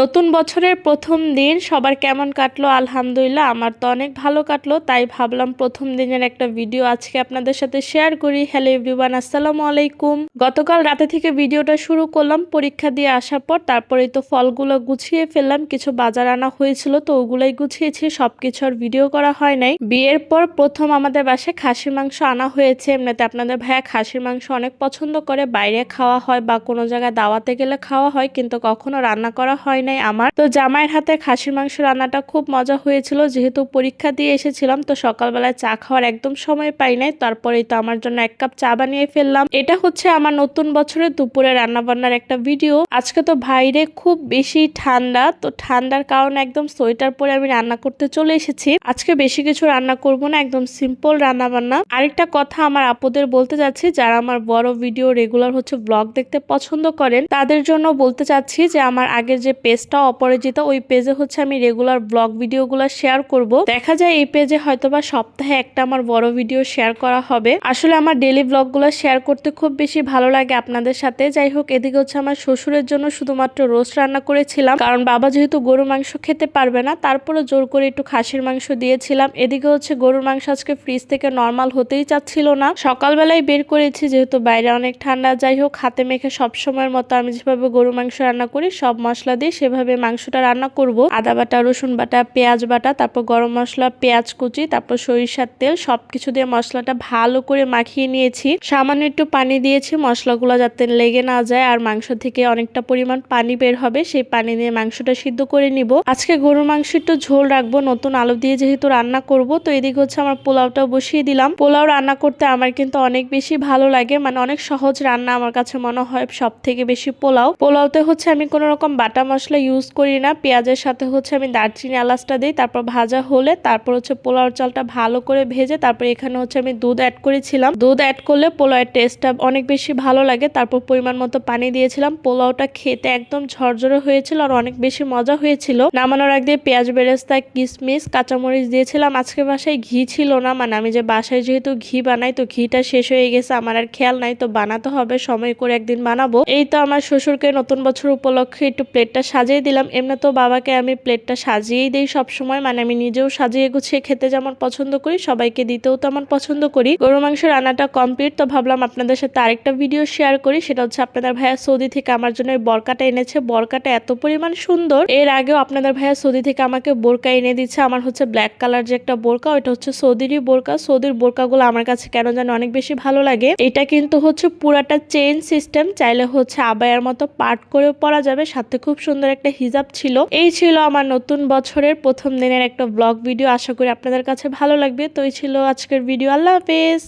নতুন বছরের প্রথম দিন, সবার কেমন কাটলো? আলহামদুলিল্লাহ, আমার তো অনেক ভালো কাটলো। তাই ভাবলাম প্রথম দিনের একটা ভিডিও আজকে আপনাদের সাথে শেয়ার করি। হ্যালো এভরিওয়ান আসসালামু আলাইকুম। গতকাল রাতে থেকে ভিডিওটা শুরু করলাম, পরীক্ষা দিয়ে আসার পর তারপরেই তো ফলগুলো গুছিয়ে ফেললাম। কিছু বাজার আনা হয়েছিল, তো ওগুলাই গুছিয়েছি, সবকিছু আর ভিডিও করা হয় নাই। বিয়ের পর প্রথম আমাদের বাসায় খাসির মাংস আনা হয়েছে। এমনিতে আপনাদের ভাইয়া খাসির মাংস অনেক পছন্দ করে। বাইরে খাওয়া হয় বা কোনো জায়গায় দাওয়াতে গেলে খাওয়া হয়, কিন্তু কখনো রান্না করা হয় নাই আমার। তো জামাইয়ের হাতে খাসির মাংস রান্নাটা খুব মজা হয়েছিল, যেহেতু পরীক্ষা দিয়ে এসেছিলাম, তো সকালবেলায় চা খাওয়ার একদম সময় পাই নাই, তারপরেই তো আমার জন্য এক কাপ চা বানিয়ে ফেললাম। এটা হচ্ছে আমার নতুন বছরের দুপুরে রান্না বান্নার একটা ভিডিও। আজকে তো বাইরে খুব বেশি ঠান্ডা, তো ঠান্ডার কারণে একদম সোয়েটার পরে আমি রান্না করতে চলে এসেছি। আজকে বেশি কিছু রান্না করব না, একদম সিম্পল রান্না বান্না আরেকটা কথা আমার আপুদের বলতে যাচ্ছি যারা আমার বড় ভিডিও রেগুলার হচ্ছে ব্লগ দেখতে পছন্দ করেন, তাদের জন্য বলতে চাচ্ছি যে আমার আগের যে পেজটা অপরাজিতা, ওই পেজে হচ্ছে আমি রেগুলার ব্লগ ভিডিওগুলো শেয়ার করব। দেখা যায় এই পেজে হয়তোবা সপ্তাহে একটা আমার বড় ভিডিও শেয়ার করা হবে। আসলে আমার ডেলি ব্লগগুলো শেয়ার করতে খুব বেশি ভালো লাগে আপনাদের সাথে। যাই হোক, এদিকে হচ্ছে আমার শ্বশুরের জন্য শুধুমাত্র রোস্ট রান্না করেছিলাম। কারণ বাবা যেহেতু গরু মাংস খেতে পারবে না তারপরে জোর করে একটু খাসির মাংস দিয়েছিলাম। এদিকে হচ্ছে গরুর মাংস আজকে ফ্রিজ থেকে নর্মাল হতেই চাচ্ছিল না। সকালবেলায় বের করেছি, যেহেতু বাইরে অনেক ঠান্ডা। যাই হোক, হাতে মেখে সব সময়ের মতো আমি যেভাবে গরু মাংস রান্না করি, সব মশলা দিয়ে সেভাবে মাংসটা রান্না করব। আদা বাটা, রসুন বাটা, পেঁয়াজ বাটা, তারপর গরম মশলা, পেঁয়াজ কুচি, তারপর সরিষার তেল, সবকিছু দিয়ে মশলাটা ভালো করে মাখিয়ে নিয়েছি। সামান্য একটু পানি দিয়েছি, মশলাগুলো যাতে লেগে না যায় আর মাংস থেকে অনেকটা পরিমাণ পানি বের হবে, সেই পানি দিয়ে মাংসটা সিদ্ধ করে নিব। আজকে গরুর মাংস একটু ঝোল রাখব, নতুন আলু দিয়ে যেহেতু রান্না করব, তো এদিকে হচ্ছে আমার পোলাওটা বসিয়ে দিলাম। পোলাও রান্না করতে আমার কিন্তু অনেক বেশি ভালো লাগে মানে অনেক সহজ রান্না আমার কাছে মনে হয় সব থেকে বেশি পোলাও। পোলাওতে হচ্ছে আমি কোনো রকম বাটা মশলা ইউজ করি না। পেঁয়াজের সাথে হচ্ছে আমি দারচিনি এলাচটা দিই, তারপর ভাজা হলে তারপর হচ্ছে পোলাওর চালটা ভালো করে ভেজে তারপর এখানে হচ্ছে আমি দুধ অ্যাড করেছিলাম। দুধ অ্যাড করলে পোলাওয়ের টেস্টটা অনেক বেশি ভালো লাগে। তারপর পরিমাণ মতো পানি দিয়েছিলাম। পোলাওটা খেতে একদম ঝরঝরে হয়েছিল আর অনেক বেশি মজা হয়েছিল। নামানোর আগ পেঁয়াজ বেরেস্তা কিশমিশ কাঁচামরিচ দিয়েছিলাম। আজকে বাসায় ঘি ছিল না মানে আমি যে বাসায় যেহেতু ঘি বানাই, তো ঘিটা শেষ হয়ে গেছে। আমার আর খেয়াল নাই, তো বানাতে হবে। সময় করে একদিন বানাবো। এই তো আমার শ্বশুরকে নতুন বছর উপলক্ষে একটু প্লেটটা সাজিয়ে দিলাম। এমনি তো বাবাকে আমি প্লেটটা সাজিয়েই দিই সব সময় মানে আমি নিজেও সাজিয়ে গুছিয়ে খেতে যেমন পছন্দ করি, সবাইকে দিতেও তেমন পছন্দ করি। গরু মাংস রান্নাটা কমপ্লিট তো ভাবলাম আপনাদের সাথে আরেকটা ভিডিও শেয়ার করি। সেটা হচ্ছে আপনাদের ভাইয়া সৌদি থেকে আমার জন্য এই বরকাটা এনেছে। বরকাটা এত পরিমাণ সুন্দর। এর আগেও আপনাদের ভাইয়া সৌদি থেকে আমাকে বোরকা এনে দিচ্ছে। আমার হচ্ছে ব্ল্যাক কালার যে একটা বোরকা, ওইটা হচ্ছে সৌদিরই বোরকা। সৌদির বোরকাগুলো আমার কাছে কেন যেন অনেক বেশি ভালো লাগে। এটা কিন্তু হচ্ছে পুরাটা চেইন সিস্টেম চাইলে হচ্ছে আবায়ার মতো পার্ট করে পরা যাবে। সাথে খুব সুন্দর একটা হিজাব ছিল। এই ছিল আমার নতুন বছরের প্রথম দিনের একটা ব্লগ ভিডিও আশা করি আপনাদের কাছে ভালো লাগবে। তো এই ছিল আজকের ভিডিও আল্লাহ হাফেজ।